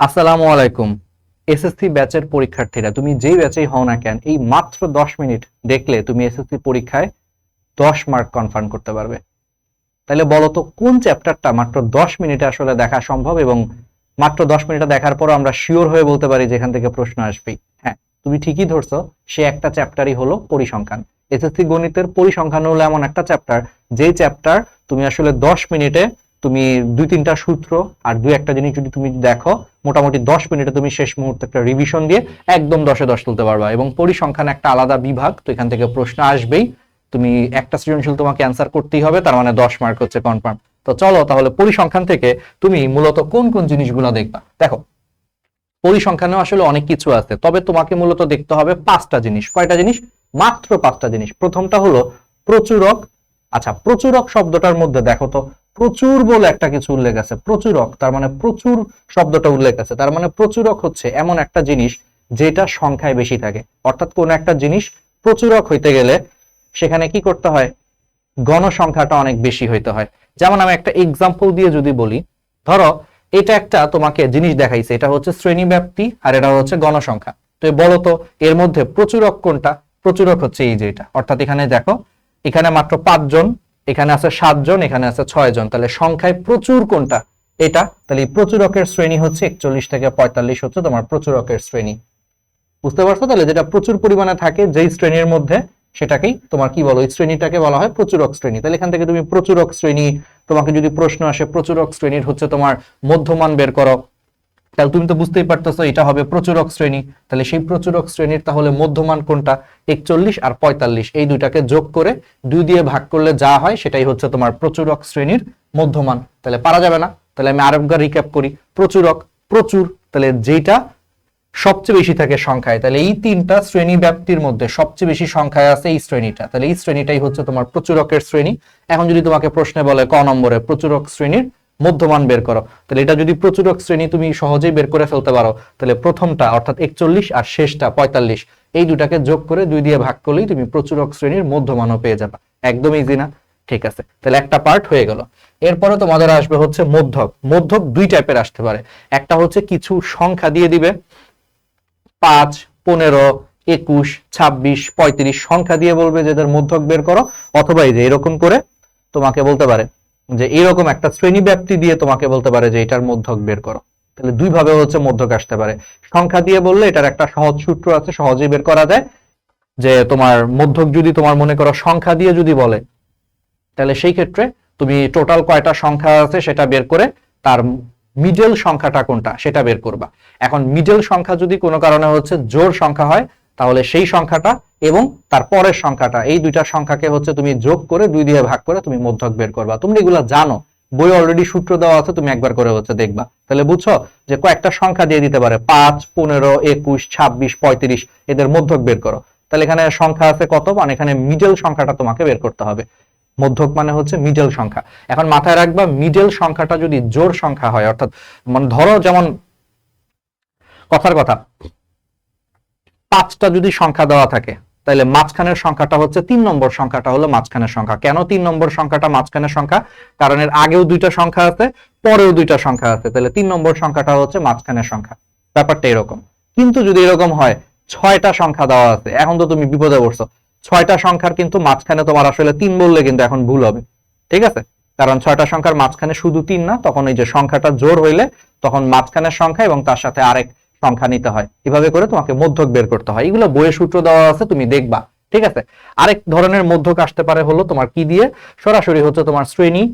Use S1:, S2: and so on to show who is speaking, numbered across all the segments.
S1: আসসালামু আলাইকুম। এসএসসি ব্যাচের পরীক্ষার্থীরা, তুমি যেই ব্যাচেই হও না কেন, এই মাত্র দশ মিনিট দেখলে তুমি এসএসসি পরীক্ষায় দশ মার্ক কনফার্ম করতে পারবে। তাহলে বলো তো, কোন চ্যাপ্টারটা মাত্র দশ মিনিটে আসলে দেখা সম্ভব এবং মাত্র দশ মিনিটে দেখার পর আমরা শিওর হয়ে বলতে পারি যেখান থেকে প্রশ্ন আসবেই হ্যাঁ তুমি ঠিকই ধরছো, সে একটা চ্যাপ্টারই হলো পরিসংখ্যান। এসএসসি গণিতের পরিসংখ্যান হলো এমন একটা চ্যাপ্টার, যেই চ্যাপ্টার তুমি আসলে দশ মিনিটে তুমি দুই তিনটা সূত্র আর দুই একটা জিনিস যদি তুমি দেখো, মোটামুটি দশ মিনিটে তুমি শেষ মুহূর্তে একটা রিভিশন দিয়ে একদম দশে দশ তুলতে পারবা। এবং পরিসংখ্যান একটা আলাদা বিভাগ, তো এখান থেকে প্রশ্ন আসবেই। তুমি একটা সৃজনশীল তোমাকে অ্যান্সার করতেই হবে, তার মানে দশ মার্ক হচ্ছে কনফার্ম তো চলো তাহলে পরিসংখ্যান থেকে তুমি মূলত কোন কোন জিনিসগুলো দেখবা? দেখো, পরিসংখ্যানেও আসলে অনেক কিছু আছে, তবে তোমাকে মূলত দেখতে হবে পাঁচটা জিনিস। কয়টা জিনিস? মাত্র পাঁচটা জিনিস। প্রথমটা হলো প্রচুরক। আচ্ছা প্রচুরক শব্দটার মধ্যে দেখো তো প্রচুর বলে একটা কিছু উল্লেখ আছে প্রচুরক তার মানে প্রচুর শব্দটা উল্লেখ আছে, তার মানে প্রচুরক হচ্ছে এমন একটা জিনিস যেটা সংখ্যায় বেশি থাকে। অর্থাৎ কোন একটা জিনিস প্রচুরক হইতে গেলে সেখানে কি করতে হয়? গণসংখ্যাটা অনেক বেশি হইতে হয়। যেমন আমি একটা এক্সাম্পল দিয়ে যদি বলি, ধরো এটা একটা তোমাকে জিনিস দেখাইছে, এটা হচ্ছে শ্রেণি ব্যাপ্তি আর এটা হচ্ছে গণসংখ্যা। তো বলো তো, এর মধ্যে প্রচুরক কোনটা? প্রচুরক হচ্ছে এই যে এটা। অর্থাৎ এখানে দেখো, এখানে মাত্র পাঁচজন এখানে আছে সাতজন, এখানে আছে ছয় জন তাহলে সংখ্যায় প্রচুর কোনটা? এটা। তাহলে প্রচুরকের শ্রেণি হচ্ছে একচল্লিশ থেকে পঁয়তাল্লিশ হচ্ছে তোমার প্রচুরকের শ্রেণি। বুঝতে পারছ? তাহলে যেটা প্রচুর পরিমাণে থাকে, যেই শ্রেণির মধ্যে সেটাকেই তোমার কি বলো? ওই শ্রেণীটাকে বলা হয় প্রচুরক শ্রেণি। তাহলে এখান থেকে তুমি প্রচুরক শ্রেণি, তোমাকে যদি প্রশ্ন আসে, প্রচুরক শ্রেণির হচ্ছে তোমার মধ্যমান বের করো। তাহলে তুমি তো বুঝতেই পারতেছো, এটা হবে প্রচুরক শ্রেণি। তাহলে সেই প্রচুরক শ্রেণির তাহলে মধ্যমান কোনটা? একচল্লিশ আর পঁয়তাল্লিশ, এই দুইটাকে যোগ করে দুই দিয়ে ভাগ করলে যা হয় সেটাই হচ্ছে তোমার প্রচুরক শ্রেণির মধ্যমান। তাহলে পারা যাবে না, তাহলে আমি আরেকবার রিক্যাপ করি। প্রচুরক, প্রচুর, তাহলে যেটা সবচেয়ে বেশি থাকে সংখ্যায়, তাহলে এই তিনটা শ্রেণি ব্যাপ্তির মধ্যে সবচেয়ে বেশি সংখ্যায় আছে এই শ্রেণীটা। তাহলে এই শ্রেণীটাই হচ্ছে তোমার প্রচুরকের শ্রেণি। এখন যদি তোমাকে প্রশ্নে বলে ক নম্বরে প্রচুরক শ্রেণির মধ্যমান বের করো। তাহলে এটা যদি প্রচুরক শ্রেণি তুমি সহজেই বের করে ফেলতে পারো, তাহলে প্রথমটা অর্থাৎ একচল্লিশ আর শেষটা পঁয়তাল্লিশ, এই দুটাকে যোগ করে দুই দিয়ে ভাগ করলেই তুমি প্রচুরক শ্রেণির মধ্যমানও পেয়ে যাবা। একদম ইজি না? ঠিক আছে। তাহলে একটা পার্ট হয়ে গেল। এরপরে তোমাদের আসবে হচ্ছে মধ্যক। মধ্যক দুই টাইপের আসতে পারে। একটা হচ্ছে কিছু সংখ্যা দিয়ে দিবে। পাঁচ, পনেরো, একুশ, ছাব্বিশ, পঁয়ত্রিশ সংখ্যা দিয়ে বলবে যে এদের মধ্যক বের করো, অথবা এই যে এরকম করে তোমাকে বলতে পারে। যে এরকম একটা শ্রেণি ব্যাপ্তি দিয়ে তোমাকে বলতে পারে যে এটার মধ্যক বের করো। তাহলে দুই ভাবে হচ্ছে মধ্যক আসতে পারে। সংখ্যা দিয়ে বললে এটার একটা সহজ সূত্র আছে, সহজেই বের করা যায়। যে তোমার মধ্যক যদি তোমার মনে করো সংখ্যা দিয়ে যদি বলে, তাহলে সেই ক্ষেত্রে তুমি টোটাল কয়টা সংখ্যা আছে সেটা বের করে তার মিডল সংখ্যাটা কোনটা সেটা বের করবা। এখন মিডল সংখ্যা যদি কোনো কারণে হচ্ছে জোর সংখ্যা হয় তাহলে সেই সংখ্যাটা এবং তার পরের সংখ্যাটা, এই দুইটা সংখ্যাকে হচ্ছে তুমি যোগ করে দুই দিয়ে ভাগ করে তুমি মধ্যক বের করবা। তুমি এগুলো জানো বই অলরেডি সূত্র দেওয়া আছে, তুমি একবার করে হচ্ছে দেখবা। তাহলে বুঝছ যে কয়েকটা সংখ্যা দিয়ে দিতে পারে, পাঁচ, পনেরো, একুশ, ছাব্বিশ, পঁয়ত্রিশ, এদের মধ্যক বের করো। তাহলে এখানে সংখ্যা আছে কত? মানে এখানে মিডল সংখ্যাটা তোমাকে বের করতে হবে। মধ্যক মানে হচ্ছে মিডল সংখ্যা। এখন মাথায় রাখবা মিডল সংখ্যাটা যদি জোর সংখ্যা হয়, অর্থাৎ মানে ধরো যেমন কথার কথা পাঁচটা যদি সংখ্যা দেওয়া থাকে তাহলে মাঝখানের সংখ্যাটা হচ্ছে তিন নম্বর সংখ্যাটা হলো মাঝখানের সংখ্যা। কেন তিন নম্বর সংখ্যাটা মাঝখানের সংখ্যা? কারণ এর আগেও দুইটা সংখ্যা আছে, পরেও দুইটা সংখ্যা আছে। তাহলে তিন নম্বর সংখ্যাটা হচ্ছে মাঝখানের সংখ্যা। ব্যাপারটা এরকম। কিন্তু যদি এরকম হয়, ছয়টা সংখ্যা দেওয়া আছে, এখন তো তুমি বিপদে পড়ছো, ছয়টা সংখ্যার কিন্তু মাঝখানে তোমার আসলে তিন বললে কিন্তু এখন ভুল হবে। ঠিক আছে? কারণ ছয়টা সংখ্যার মাঝখানে শুধু তিন না, তখন এই যে সংখ্যাটা জোর হইলে তখন মাঝখানের সংখ্যা এবং তার সাথে আরেক সংখ্যা নিতে হয়। এভাবে করে তোমাকে মধ্যক বের করতে হয়। এগুলো বইয়ের সূত্র দেওয়া আছে, তুমি দেখবা। ঠিক আছে? আরেক ধরনের মধ্যক আসতে পারে হলো তোমার কি দিয়ে? সরাসরি হচ্ছে তোমার শ্রেণি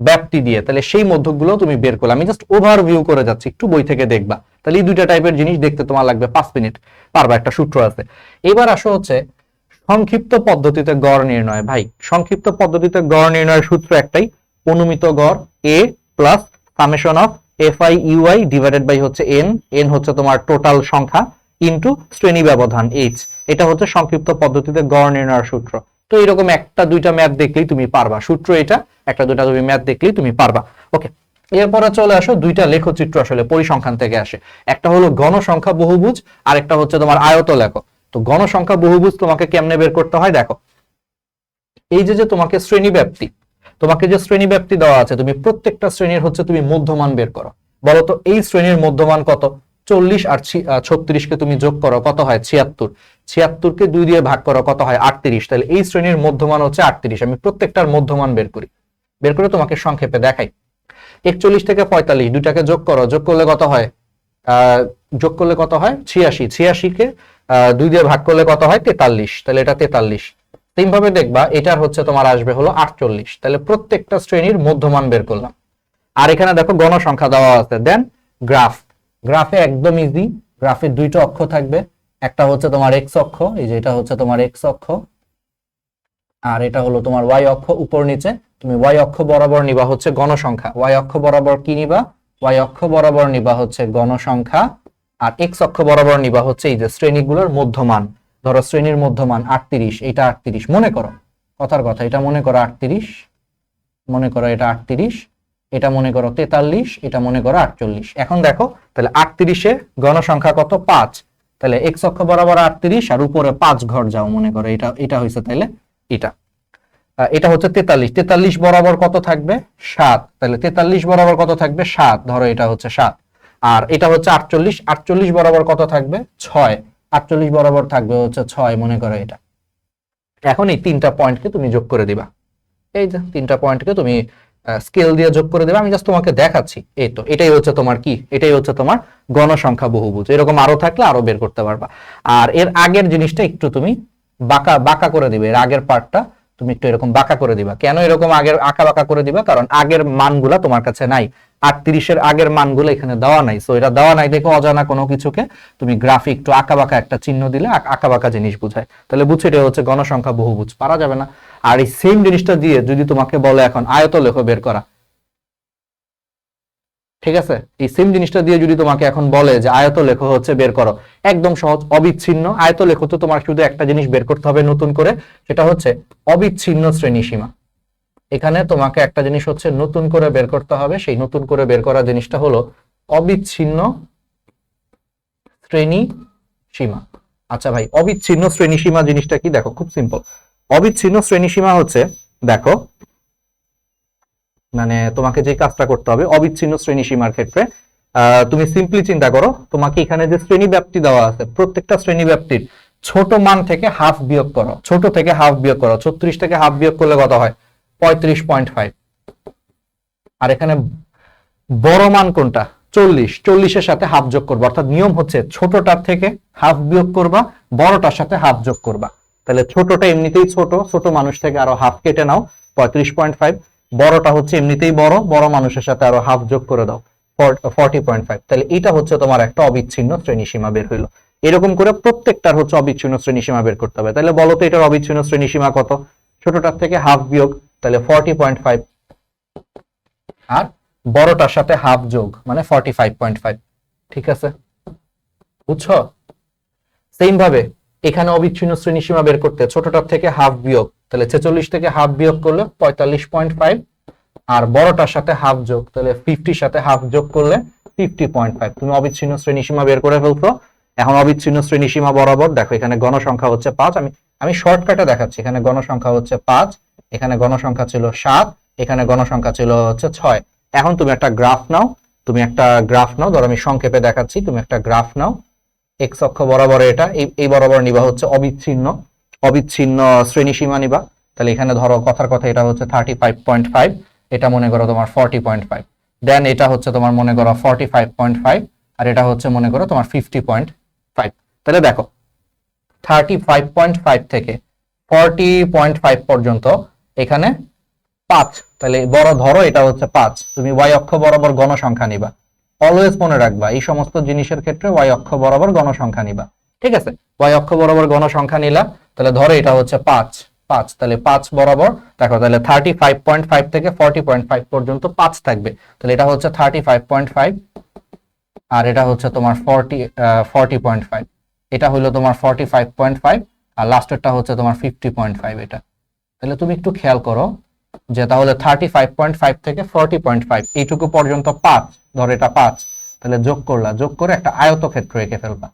S1: ব্যাপ্তি দিয়ে। তাহলে সেই মধ্যকগুলো তুমি বের করলে। আমি জাস্ট ওভারভিউ করে যাচ্ছি, একটু বই থেকে দেখবা। তাহলে এই দুইটা টাইপের জিনিস দেখতে তোমার লাগবে পাঁচ মিনিট। পারবা, একটা সূত্র আছে। এবার আসো হচ্ছে সংক্ষিপ্ত পদ্ধতিতে গড় নির্ণয়। ভাই, সংক্ষিপ্ত পদ্ধতিতে গড় নির্ণয়ের সূত্র একটাই, অনুমিত গড় A plus summation of F I U I divided by হচ্ছে এন এন হচ্ছে তোমার টোটাল সংখ্যা ইনটু শ্রেণি ব্যবধান এইচ এটা হচ্ছে সংক্ষিপ্ত পদ্ধতিতে গড় নির্ণয়ের সূত্র। তো এরকম একটা, দুইটা ম্যাথ দেখলেই তুমি পারবা। সূত্র এটা, একটা, দুইটা তুমি ম্যাথ দেখলেই তুমি পারবা। ওকে এরপরে চলে আসো, দুইটা লেখচিত্র আসলে পরিসংখ্যান থেকে আসে। একটা হলো গণসংখ্যা বহুভুজ আর একটা হচ্ছে তোমার আয়ত লেখ তো গণসংখ্যা বহুভুজ তোমাকে কেমনে বের করতে হয়? দেখো, এই যে যে তোমাকে শ্রেণি ব্যাপ্তি তোমাকে যে শ্রেণি ব্যাপ্তি দেওয়া আছে তুমি প্রত্যেকটা শ্রেণির হচ্ছে তুমি মধ্যমান বের করো। বলতো এই শ্রেণির মধ্যমান কত? চল্লিশ আর ছত্রিশকে তুমি যোগ করো কত হয়? ছিয়াত্তর। ছিয়াত্তরকে দুই দিয়ে ভাগ করো কত হয়? আটত্রিশ। তাহলে এই শ্রেণির মধ্যমান হচ্ছে আটত্রিশ। আমি প্রত্যেকটার মধ্যমান বের করি। বের করে তোমাকে সংক্ষেপে দেখাই। একচল্লিশ থেকে পঁয়তাল্লিশ দুটাকে যোগ করো। যোগ করলে কত হয়? আহ, যোগ করলে কত হয়? ছিয়াশি। ছিয়াশিকে আহ, দুই দিয়ে ভাগ করলে কত হয়? তেতাল্লিশ। তাহলে এটা তেতাল্লিশ। সেম ভাবে দেখবা এটার হচ্ছে তোমার আসবে হলো আটচল্লিশ। তাহলে প্রত্যেকটা শ্রেণির মধ্যমান বের করলাম। আর এখানে দেখো গণসংখ্যা দেওয়া আছে। দেন গ্রাফ গ্রাফে একদম ইজি গ্রাফের দুইটা অক্ষ থাকবে। একটা হচ্ছে তোমার এক্স অক্ষ, এই যে এটা হচ্ছে তোমার এক্স অক্ষ। আর এটা হলো তোমার ওয়াই অক্ষ উপর নিচে। তুমি ওয়াই অক্ষ বরাবর নিবা হচ্ছে গণসংখ্যা। ওয়াই অক্ষ বরাবর কি নিবা? ওয়াই অক্ষ বরাবর নিবা হচ্ছে গণসংখ্যা। আর এক্স অক্ষ বরাবর নিবা হচ্ছে এই যে শ্রেণীগুলোর মধ্যমান। ধরো শ্রেণির মধ্যমান আটত্রিশ, এটা আটত্রিশ, মনে করো, কথার কথা, এটা মনে করো আটত্রিশ, মনে করো এটা আটত্রিশ, এটা মনে করো তেতাল্লিশ, এটা মনে করো আটচল্লিশ। এখন দেখো, তাহলে আটত্রিশে গণসংখ্যা কত? পাঁচ। তাহলে এক অক্ষ বরাবর আটত্রিশ আর উপরে পাঁচ ঘর যাও, মনে করো, এটা এটা হয়েছে তাহলে এটা। এটা হচ্ছে তেতাল্লিশ। তেতাল্লিশ বরাবর কত থাকবে? সাত। তাহলে তেতাল্লিশ বরাবর কত থাকবে? সাত। ধরো এটা হচ্ছে সাত। আর এটা হচ্ছে আটচল্লিশ। আটচল্লিশ বরাবর কত থাকবে? ছয়। আটচল্লিশ বরাবর থাকবে হচ্ছে ছয়, মনে করো এটা। এখন এই তিনটা পয়েন্টকে তুমি যোগ করে দিবা। এই যে তিনটা পয়েন্টকে তুমি স্কেল দিয়ে যোগ করে দেবে। আমি জাস্ট তোমাকে দেখাচ্ছি। এই তো, এটাই হচ্ছে তোমার কি? এটাই হচ্ছে তোমার গণসংখ্যা বহুভুজ। এরকম আরও থাকলে আরও বের করতে পারবা। আর এর আগের জিনিসটা একটু তুমি বাঁকা বাঁকা করে দিবে। এর আগের পার্টটা তুমি একটু এরকম বাঁকা করে দিবা। কেন এরকম আগের আঁকা বাঁকা করে দিবা? কারণ আগের মানগুলা তোমার কাছে নাই। আটত্রিশের আগের মানগুলো এখানে দেওয়া নাই। সো এটা দেওয়া নাই দেখো অজানা কোনো কিছুকে তুমি গ্রাফিক একটু আঁকা বাঁকা একটা চিহ্ন দিলে আঁক- বাঁকা জিনিস বুঝায়। তাহলে বুঝছ, এটা হচ্ছে গণসংখ্যা বহুভুজ। পারা যাবে না। আর এই সেম জিনিসটা দিয়ে যদি তোমাকে বলে এখন আয়ত লেখ বের করা। ঠিক আছে? এই সেম জিনিসটা দিয়ে যদি তোমাকে এখন বলে যে আয়ত লেখ হচ্ছে বের করো, একদম সহজ, অবিচ্ছিন্ন। আয়ত লেখ তো তোমার শুধু একটা জিনিস বের করতে হবে নতুন করে, সেটা হচ্ছে অবিচ্ছিন্ন শ্রেণি সীমা। এখানে তোমাকে একটা জিনিস হচ্ছে নতুন করে বের করতে হবে, সেই নতুন করে বের করা জিনিসটা হলো অবিচ্ছিন্ন শ্রেণি সীমা। আচ্ছা ভাই, অবিচ্ছিন্ন শ্রেণি সীমা জিনিসটা কি? দেখো, খুব সিম্পল অবিচ্ছিন্ন শ্রেণি সীমা হচ্ছে, দেখো মানে তোমাকে যে কাজটা করতে হবে, অবিচ্ছিন্ন শ্রেণি সীমার ক্ষেত্রে তুমি সিম্পলি চিন্তা করো, তোমাকে এখানে যে শ্রেণি ব্যাপ্তি দেওয়া আছে, প্রত্যেকটা শ্রেণি ব্যাপ্তির ছোট মান থেকে হাফ বিয়োগ করো, ছোট থেকে হাফ বিয়োগ করো, ছত্রিশ থেকে হাফ বিয়োগ করলে কত হয়? পঁয়ত্রিশ পয়েন্ট ফাইভ আর এখানে বড় মান কোনটা? চল্লিশ। চল্লিশের সাথে হাফ যোগ করবা, অর্থাৎ নিয়ম হচ্ছে ছোটটার থেকে হাফ বিয়োগ করবা, বড়টার সাথে হাফ যোগ করবা। তাহলে ছোটটা এমনিতেই ছোট ছোট মানুষ থেকে আরও হাফ কেটে নাও, পঁয়ত্রিশ পয়েন্ট ফাইভ বড়টা হচ্ছে এমনিতেই বড় বড় মানুষের সাথে আরও হাফ যোগ করে দাও ফর্টি পয়েন্ট ফাইভ তাহলে এটা হচ্ছে তোমার একটা অবিচ্ছিন্ন শ্রেণীসীমা বের হইল। এরকম করে প্রত্যেকটার হচ্ছে অবিচ্ছিন্ন শ্রেণীসীমা বের করতে হবে। তাহলে বলো তো এটার অবিচ্ছিন্ন শ্রেণীসীমা কত? ছোটটার থেকে হাফ বিয়োগ, তাহলে ফর্টি পয়েন্ট ফাইভ আর বড়টার সাথে হাফ যোগ মানে ফর্টি ফাইভ পয়েন্ট ফাইভ ঠিক আছে? বুঝছ? সেম ভাবে এখানে অবিচ্ছিন্ন শ্রেণীসীমা বের করতে ছোটটার থেকে হাফ বিয়োগ, তাহলে ছেচল্লিশ থেকে হাফ বিয়োগ করলে পঁয়তাল্লিশ পয়েন্ট ফাইভ আর বড়টার সাথে হাফ যোগ, তাহলে ফিফটির সাথে হাফ যোগ করলে ফিফটি পয়েন্ট ফাইভ তুমি অবিচ্ছিন্ন শ্রেণীসীমা বের করে ফেলছো। এখন অবিচ্ছিন্ন শ্রেণীসীমা বরাবর, দেখো এখানে গণসংখ্যা হচ্ছে পাঁচ। আমি আমি শর্টকাটে দেখাচ্ছি। এখানে গণসংখ্যা হচ্ছে পাঁচ, এখানে গণসংখ্যা ছিল সাত, এখানে গণসংখ্যা ছিল হচ্ছে ছয়। এখন তুমি একটা গ্রাফ নাও, তুমি একটা গ্রাফ নাও, ধরো আমি সংক্ষেপে দেখাচ্ছি, তুমি একটা গ্রাফ নাও। এক্স অক্ষ বরাবর এটা, এই বরাবর নিবা হচ্ছে অবিচ্ছিন্ন অবিচ্ছিন্ন শ্রেণীসীমা নিবা। তাহলে এখানে ধরো কথার কথা এটা হচ্ছে থার্টি ফাইভ পয়েন্ট ফাইভ এটা মনে করো তোমার ফর্টি পয়েন্ট ফাইভ দেন এটা হচ্ছে তোমার মনে করো ফর্টি ফাইভ পয়েন্ট ফাইভ আর এটা হচ্ছে মনে করো তোমার ফিফটি পয়েন্ট ফাইভ তাহলে দেখো থার্টি ফাইভ পয়েন্ট ফাইভ থেকে ফর্টি পয়েন্ট ফাইভ পর্যন্ত এখানে পাঁচ, তাহলে বড় ধরো এটা হচ্ছে পাঁচ, তুমি ওয়াই অক্ষ বরাবর গণসংখ্যা নিবা। অলওয়েজ মনে রাখবা, এই সমস্ত জিনিসের ক্ষেত্রে ওয়াই অক্ষ বরাবর গণসংখ্যা নিবা। ঠিক আছে? ওয়াই অক্ষ বরাবর গণসংখ্যা নিলা, তাহলে ধরো এটা হচ্ছে পাঁচ। পাঁচ, তাহলে পাঁচ বরাবর, দেখো তাহলে থার্টি ফাইভ পয়েন্ট ফাইভ থেকে ফর্টি পয়েন্ট ফাইভ পর্যন্ত পাঁচ থাকবে। তাহলে এটা হচ্ছে থার্টি ফাইভ পয়েন্ট ফাইভ আর এটা হচ্ছে তোমার ফর্টি ফর্টি পয়েন্ট ফাইভ এটা হলো তোমার ফর্টি ফাইভ পয়েন্ট ফাইভ আর লাস্টেরটা হচ্ছে তোমার ফিফটি পয়েন্ট ফাইভ এটা। তাহলে তুমি একটু খেয়াল করো যে তাহলে থার্টি ফাইভ পয়েন্ট ফাইভ থেকে ফর্টি পয়েন্ট ফাইভ এইটুকু পর্যন্ত পাঁচ। ধর এটা পাঁচ, তাহলে যোগ করলা, যোগ করে একটা আয়তক্ষেত্র এঁকে ফেলবা।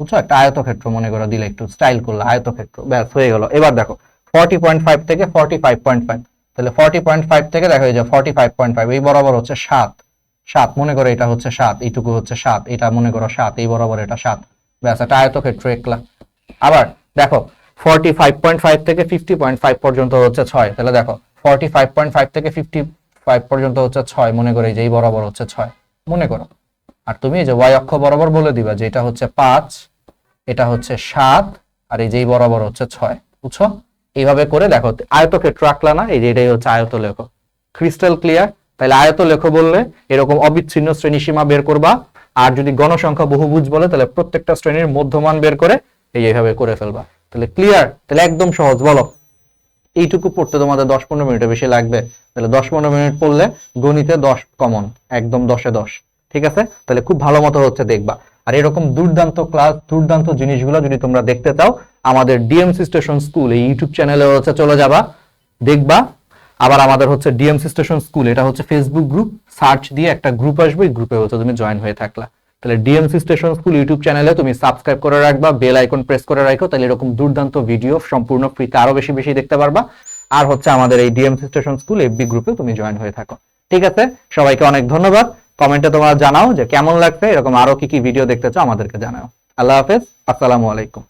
S1: বুঝছ? একটা আয়তক্ষেত্র মনে করো, দিলে একটু স্টাইল করলা, আয়তক্ষেত্র, ব্যাস, হয়ে গেল। এবার দেখো ফর্টি পয়েন্ট ফাইভ থেকে ফর্টি ফাইভ পয়েন্ট ফাইভ তাহলে ফর্টি পয়েন্ট ফাইভ থেকে দেখো এই যে ফর্টি ফাইভ পয়েন্ট ফাইভ এই বরাবর হচ্ছে সাত। সাত, মনে করো এটা হচ্ছে সাত, এইটুকু হচ্ছে সাত, এটা মনে করো সাত, এই বরাবর এটা সাত। ব্যাস এটা আয়তক্ষেত্র একলা। আবার দেখো ফর্টি ফাইভ পয়েন্ট ফাইভ থেকে ফিফটি পয়েন্ট ফাইভ পর্যন্ত হচ্ছে ছয়, তাহলে দেখো ফর্টি ফাইভ পয়েন্ট ফাইভ থেকে ফিফটি ফাইভ পর্যন্ত হচ্ছে ছয়, মনে করো যে এই বরাবর হচ্ছে ছয়। মনে করো। আর তুমি যে ওয়াই অক্ষ বরাবর বলে দিবা যে এটা হচ্ছে পাঁচ, এটা হচ্ছে সাত, আর এই যেই বরাবর হচ্ছে ছয়, বুঝছ? এইভাবে করে দেখো আয়তক্ষেত্র আঁকলা না, এই যে এটাই হচ্ছে আয়ত লেখো ক্রিস্টাল ক্লিয়ার তাহলে আয়ত লেখো বললে এরকম অবিচ্ছিন্ন শ্রেণি সীমা বের করবা, আর যদি গণসংখ্যা বহুভুজ বলে, তাহলে প্রত্যেকটা শ্রেণির মধ্যমান বের করে এই এইভাবে করে ফেলবা। তাহলে ক্লিয়ার তাহলে একদম সহজ, বলো। এইটুকু পড়তে তোমাদের দশ পনেরো মিনিটে বেশি লাগবে। তাহলে দশ পনেরো মিনিট পড়লে গণিতে দশ কমন একদম দশে দশ। ঠিক আছে? তাহলে খুব ভালো মতো হচ্ছে দেখবা। আর এরকম দুর্দান্ত ক্লাস দুর্দান্ত জিনিসগুলো যদি তোমরা দেখতে চাও, আমাদের ডিএমসি স্টেশন স্কুল এই ইউটিউব চ্যানেলে হচ্ছে, চলে যাবা। দেখবা। আবার আমাদের হচ্ছে ডিএমসি স্টেশন স্কুল এটা হচ্ছে ফেসবুক গ্রুপ সার্চ দিয়ে একটা গ্রুপ আসবে গ্রুপে হচ্ছে তুমি জয়েন হয়ে থাকলা। তাহলে ডিএমসি স্টেশন স্কুল ইউটিউব চ্যানেলে তুমি সাবস্ক্রাইব করে রাখবা বেল আইকন প্রেস করে রাখো, তাহলে এরকম দুর্দান্ত ভিডিও সম্পূর্ণ ফ্রিতে আরও বেশি বেশি দেখতে পারবা। আর হচ্ছে আমাদের এই ডিএমসি স্টেশন স্কুল এফবি গ্রুপে তুমি জয়েন হয়ে থাকো। ঠিক আছে? সবাইকে অনেক ধন্যবাদ। কমেন্টে তোমরা জানাও যে কেমন লাগছে, এরকম আরও কি কি ভিডিও দেখতে চাও আমাদেরকে জানাও। আল্লাহ হাফেজ। আসসালামু আলাইকুম।